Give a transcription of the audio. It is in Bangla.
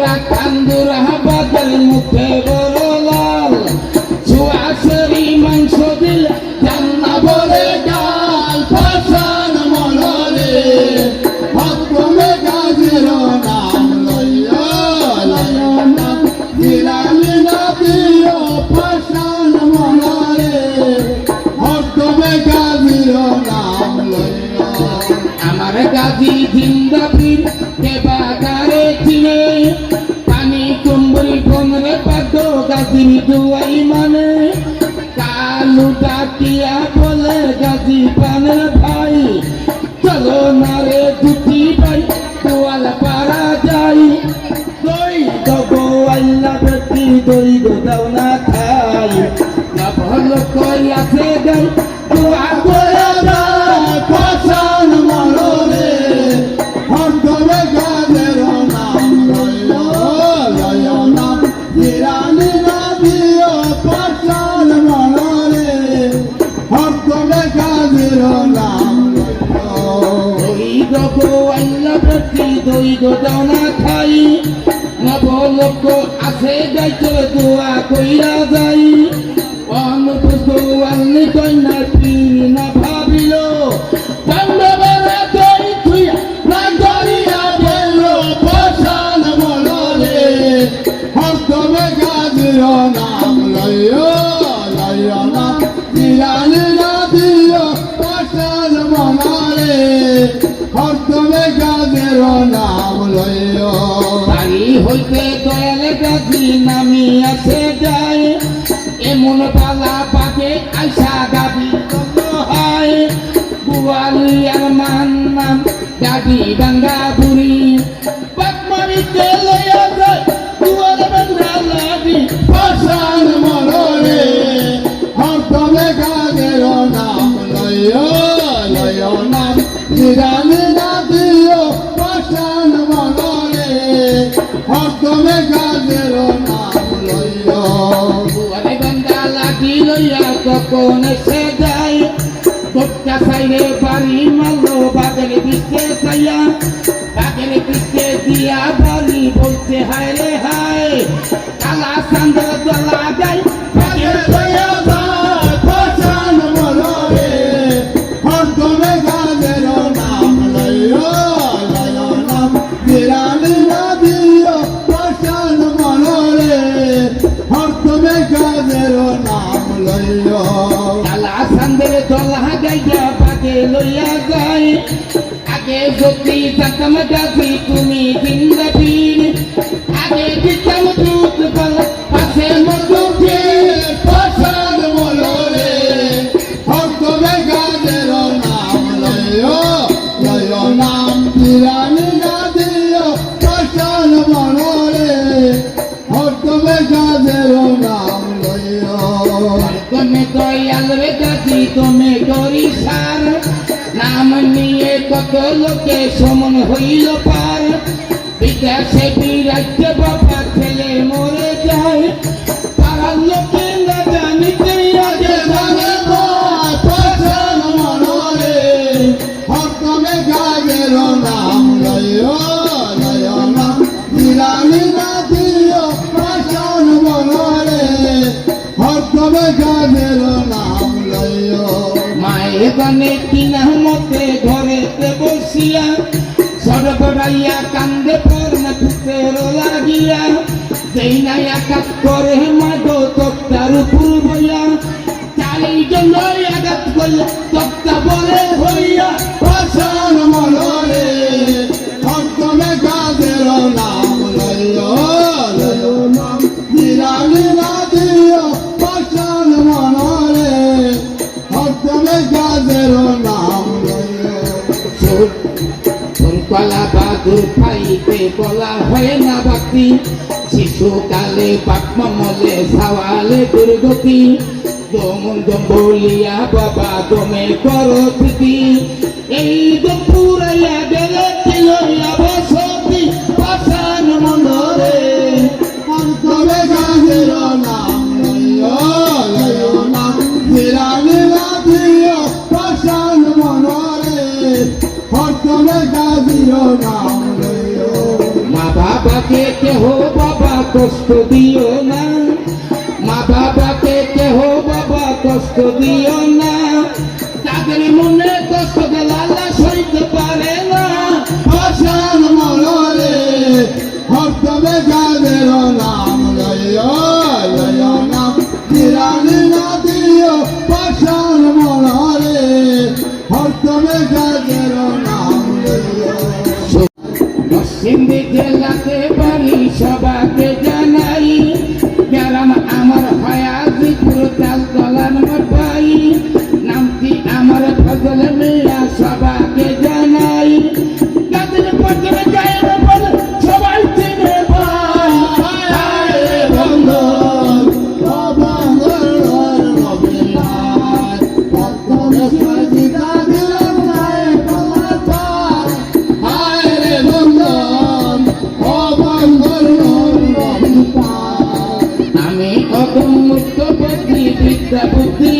আন্দুরা কান্দুরা গাজির দুয়াই মানে কালু ডাকিয়া বলে গাজি পানে ভাই। চলো না রে দুটি ভাই তোয়াল পারা যাই। দই দগো আল্লাহ বেটি দই গো দাও না খাই। না ভালো কই আছে গাই গাজির নাম দই গো আল্লাহ ব্যক্তি দই গো দাও না খাই। নবলোক আছে যাইতে দোয়া কইরা যাই। অনুপুষ্ট আল্লি গাজির নাম লইল। বাড়ি হইতে দয়াল নামি আছে যায়। এমন পালা পাকে আইসা দাবি হয়। বুয়ালিয়ার মান নাম ডাঙ্গা কখন এসে যায়। গোট্টা সাইরে বাড়ি মারলো, বাগের দিকে সাইয়া। বাগের দিকে দিয়া বলি বলছে, হায় রে হায়, কালা চান্দ্র দলা গাজির নাম লইল। কালা চান্দের দলা গাইয়া পাকে লইয়া যাই আগে যদি জাতাম গাছি তুমি জিন্দাবীর গাছি তুমি করি সার নাম নিয়ে কত লোকে সমন হইল পার। বিকাশে বিরাজ্য বাবা ছেলে মরে যায়। পাড়ার লোকে বসিয়া সরবরাইয়া কান্দে পর না লাগিয়া সেই নাই আঘাত করে মাগো তোর উপর খাইতে বলা হয় না বাকি শিশুকালে পাকমলে সাওয়ালে দুর্গতি, দমন দম বলিয়া বাবা দমে করো এই দুপুরাইয়া গেলে কিলইয়া বাবাকে কেহ বাবা কষ্ট দিও না। মা বাবাকে কেহ বাবা কষ্ট দিও না। তাদের মনে কষ্ট আল্লাহ সইতে পারে না। পাশান মনরে হরদমে গাদের নাম লইও লইও নাম নিরানি না দিও পাশান মনরে That the